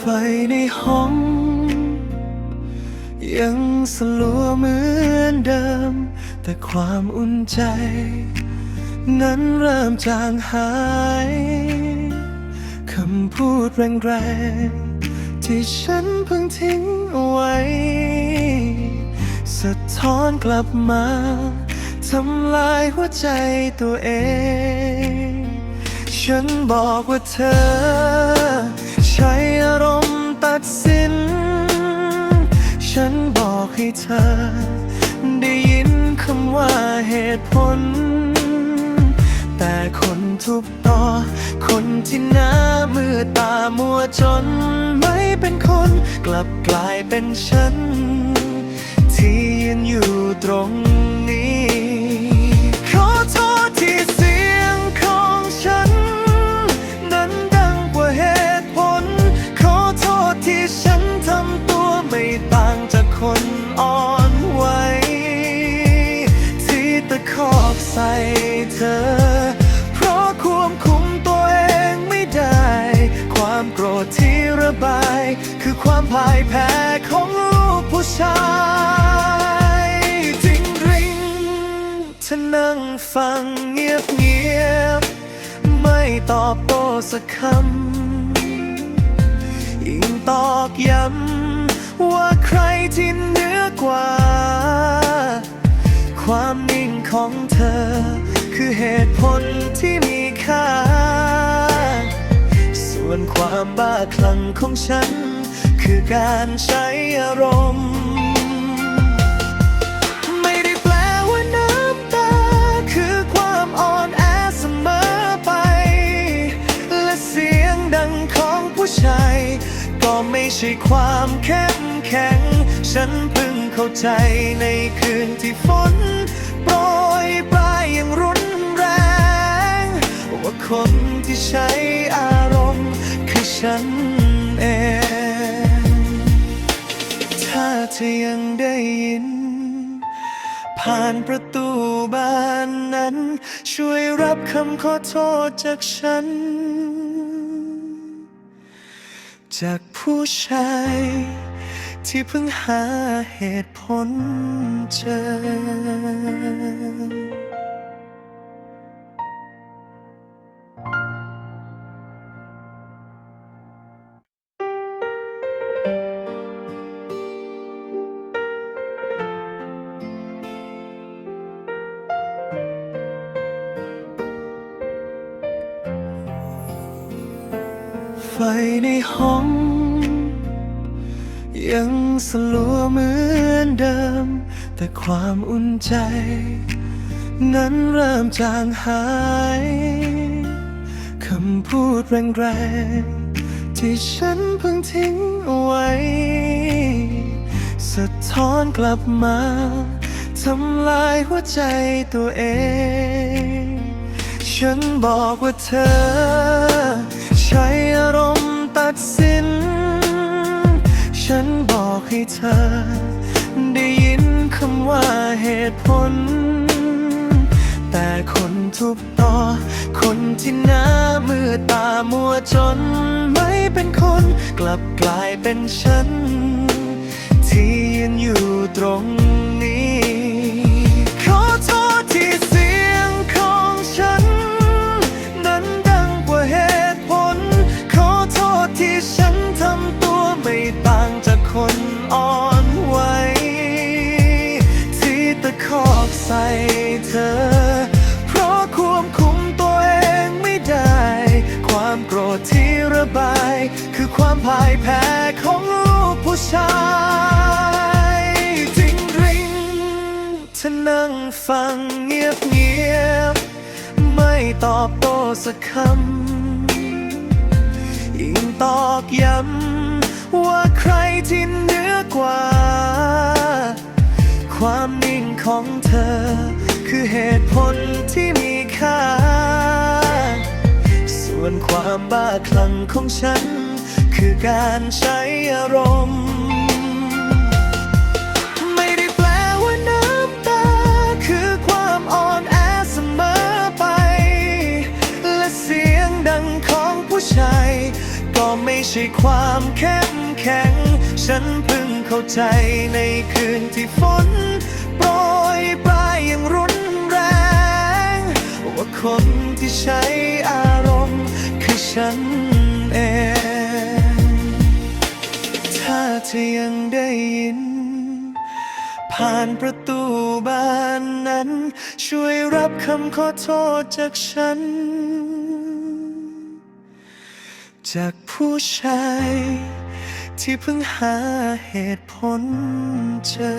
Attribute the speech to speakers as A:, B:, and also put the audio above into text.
A: ไฟในห้อง ยังสลัวเหมือนเดิม แต่ความอุ่นใจ นั้นเริ่มจางหายคำพูดแรงๆ ที่ฉันเพิ่งทิ้งเอาไว้ สะท้อนกลับมาทำลายหัวใจตัวเอง ฉันบอกว่าเธอ ใช้อารมณ์ตัดสิน ฉันบอกให้เธอ ได้ยินคำว่าเหตุผล แต่คนทุกต่อ คนที่หน้ามือตามัวจน ไม่เป็นคนกลับกลายเป็นฉัน ที่ยืนอยู่ตรงนี้ ความพ่ายแพ้ของลูกผู้ชายจริงริงเธอนั่งฟังเงียบเงียบๆไม่ตอบโต้สักคำ ยิ่งตอกย้ำว่าใครที่เหนือกว่า ความนิ่งของเธอ คือเหตุผลที่มีค่า ส่วนความบ้าคลั่งของฉัน คือการใช้อารมณ์ ไม่ได้แปลว่าน้ำตา คือความอ่อนแอเสมอไป และเสียงดังของผู้ชาย ก็ไม่ใช่ความเข้มแข็ง ฉันเพิ่งเข้าใจในคืนที่ฝนโปรยปลายอย่างรุนแรง ว่าคนที่ใช้อารมณ์คือฉันเอง เธอยังได้ยิน ผ่านประตูบ้านนั้น ช่วยรับคำขอโทษจากฉัน จากผู้ชายที่เพิ่งหาเหตุผลเจอ ไฟในห้อง ยังสลัวเหมือนเดิม แต่ความอุ่นใจ นั้นเริ่มจางหายคำพูดแรงๆ ที่ฉันเพิ่งทิ้งเอาไว้ สะท้อนกลับมาทำลายหัวใจตัวเอง ฉันบอกว่าเธอ ให้เธอ ได้ยินคำว่าเหตุผล แต่คนทุกต่อ คนที่หน้ามือตามัวจน ไม่เป็นคนกลับกลายเป็นฉัน ที่ยืนอยู่ตรงนี้ เธอ เพราะควบคุมตัวเองไม่ได้ ความโกรธที่ระบาย คือความพ่ายแพ้ของลูกผู้ชายจริงริงเธอนั่งฟังเงียบเงียบๆไม่ตอบโต้สักคำยิ่งตอกย้ำว่าใครที่เหนือกว่า ความนิ่งของเธอ คือเหตุผลที่มีค่า ส่วนความบ้าคลั่งของฉัน คือการใช้อารมณ์ ไม่ใช่ความเข้มแข็ง ฉันเพิ่งเข้าใจในคืนที่ฝนโปรยปลายอย่างรุนแรง ว่าคนที่ใช้อารมณ์คือฉันเอง ถ้าเธอยังได้ยิน ผ่านประตูบ้านนั้น ช่วยรับคำขอโทษจากฉัน จากผู้ชายที่เพิ่งหาเหตุผลเจอ